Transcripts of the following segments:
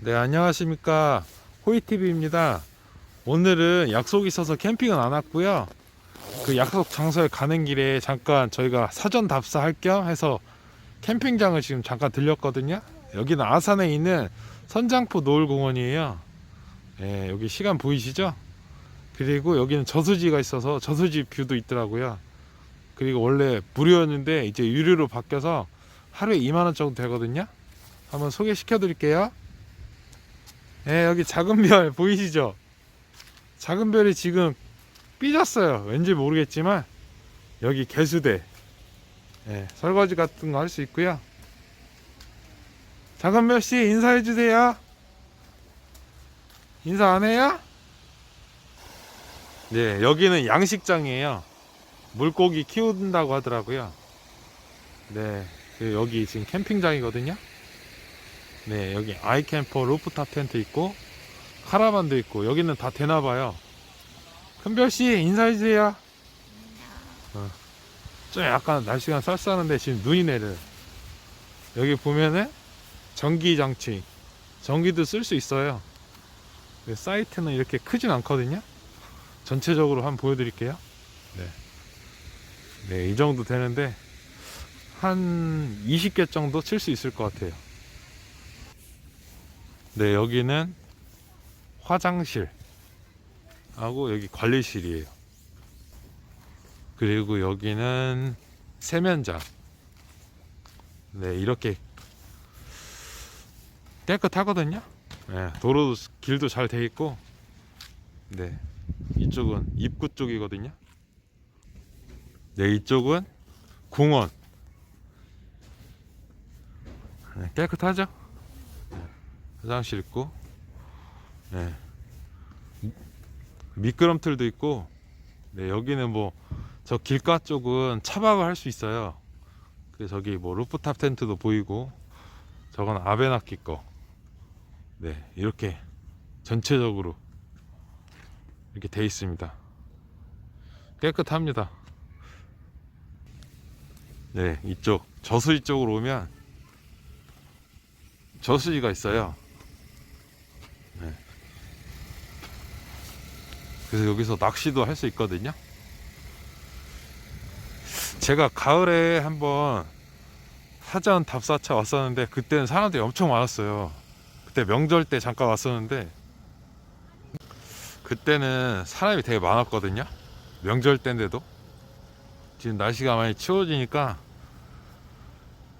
네, 안녕하십니까. 호이TV입니다. 오늘은 약속이 있어서 캠핑은 안 왔고요. 그 약속 장소에 가는 길에 잠깐 저희가 사전 답사할 겸 해서 캠핑장을 지금 잠깐 들렸거든요. 여기는 아산에 있는 선장포 노을공원이에요. 예, 여기 시간 보이시죠? 그리고 여기는 저수지가 있어서 저수지 뷰도 있더라고요. 그리고 원래 무료였는데 이제 유료로 바뀌어서 하루에 2만원 정도 되거든요. 한번 소개시켜 드릴게요. 예, 여기 작은 별 보이시죠? 작은 별이 지금 삐졌어요. 왠지 모르겠지만 여기 개수대 예, 설거지 같은 거 할 수 있고요. 작은 별 씨 인사해 주세요. 인사 안 해요? 네, 여기는 양식장이에요. 물고기 키운다고 하더라고요. 네, 그 여기 지금 캠핑장이거든요. 네, 여기 아이캠퍼 루프탑 텐트 있고 카라반도 있고 여기는 다 되나 봐요. 큰별 씨 인사해 주세요. 어. 좀 약간 날씨가 쌀쌀한데 지금 눈이 내려요. 여기 보면은 전기 장치, 전기도 쓸 수 있어요. 사이트는 이렇게 크진 않거든요. 전체적으로 한번 보여드릴게요. 네, 네, 이 정도 되는데 한 20개 정도 칠 수 있을 것 같아요. 네, 여기는 화장실 하고 여기 관리실이에요. 그리고 여기는 세면장. 네, 이렇게 깨끗하거든요. 네, 도로도 길도 잘 돼 있고, 네, 이쪽은 입구 쪽이거든요. 네, 이쪽은 공원. 네, 깨끗하죠? 화장실 있고 네. 미끄럼틀도 있고 네, 여기는 뭐 저 길가 쪽은 차박을 할 수 있어요. 그래서 저기 뭐 루프탑 텐트도 보이고 저건 아베나키 거. 네, 이렇게 전체적으로 이렇게 돼 있습니다. 깨끗합니다. 네 이쪽 저수지 쪽으로 오면 저수지가 있어요 그래서 여기서 낚시도 할 수 있거든요. 제가 가을에 한번 사전 답사차 왔었는데 그때는 사람들이 엄청 많았어요. 그때 명절 때 잠깐 왔었는데 그때는 사람이 되게 많았거든요. 명절 때인데도 지금 날씨가 많이 추워지니까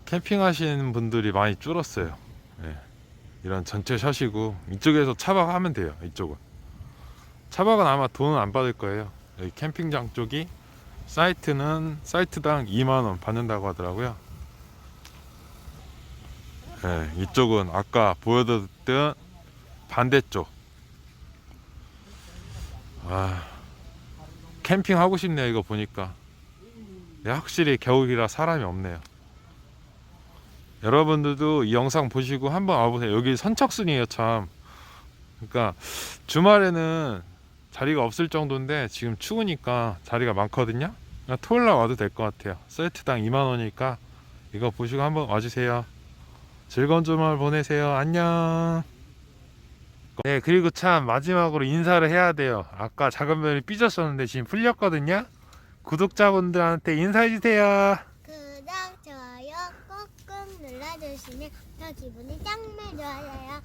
캠핑하시는 분들이 많이 줄었어요. 예. 이런 전체 샷이고 이쪽에서 차박하면 돼요. 이쪽은. 차박은 아마 돈은 안 받을 거예요. 여기 캠핑장 쪽이 사이트는 사이트당 2만 원 받는다고 하더라고요. 네, 이쪽은 아까 보여드렸던 반대쪽. 아, 캠핑 하고 싶네요. 이거 보니까. 네, 확실히 겨울이라 사람이 없네요. 여러분들도 이 영상 보시고 한번 와보세요. 여기 선착순이에요, 참. 그러니까 주말에는 자리가 없을 정도인데 지금 추우니까 자리가 많거든요. 그냥 토요일 날 와도 될 것 같아요. 세트당 2만 원이니까 이거 보시고 한번 와주세요. 즐거운 주말 보내세요. 안녕. 네, 그리고 참 마지막으로 인사를 해야 돼요. 아까 작은 별이 삐졌었는데 지금 풀렸거든요. 구독자분들한테 인사해 주세요. 구독, 좋아요 꾹꾹 눌러주시면 더 기분이 짱 좋아요.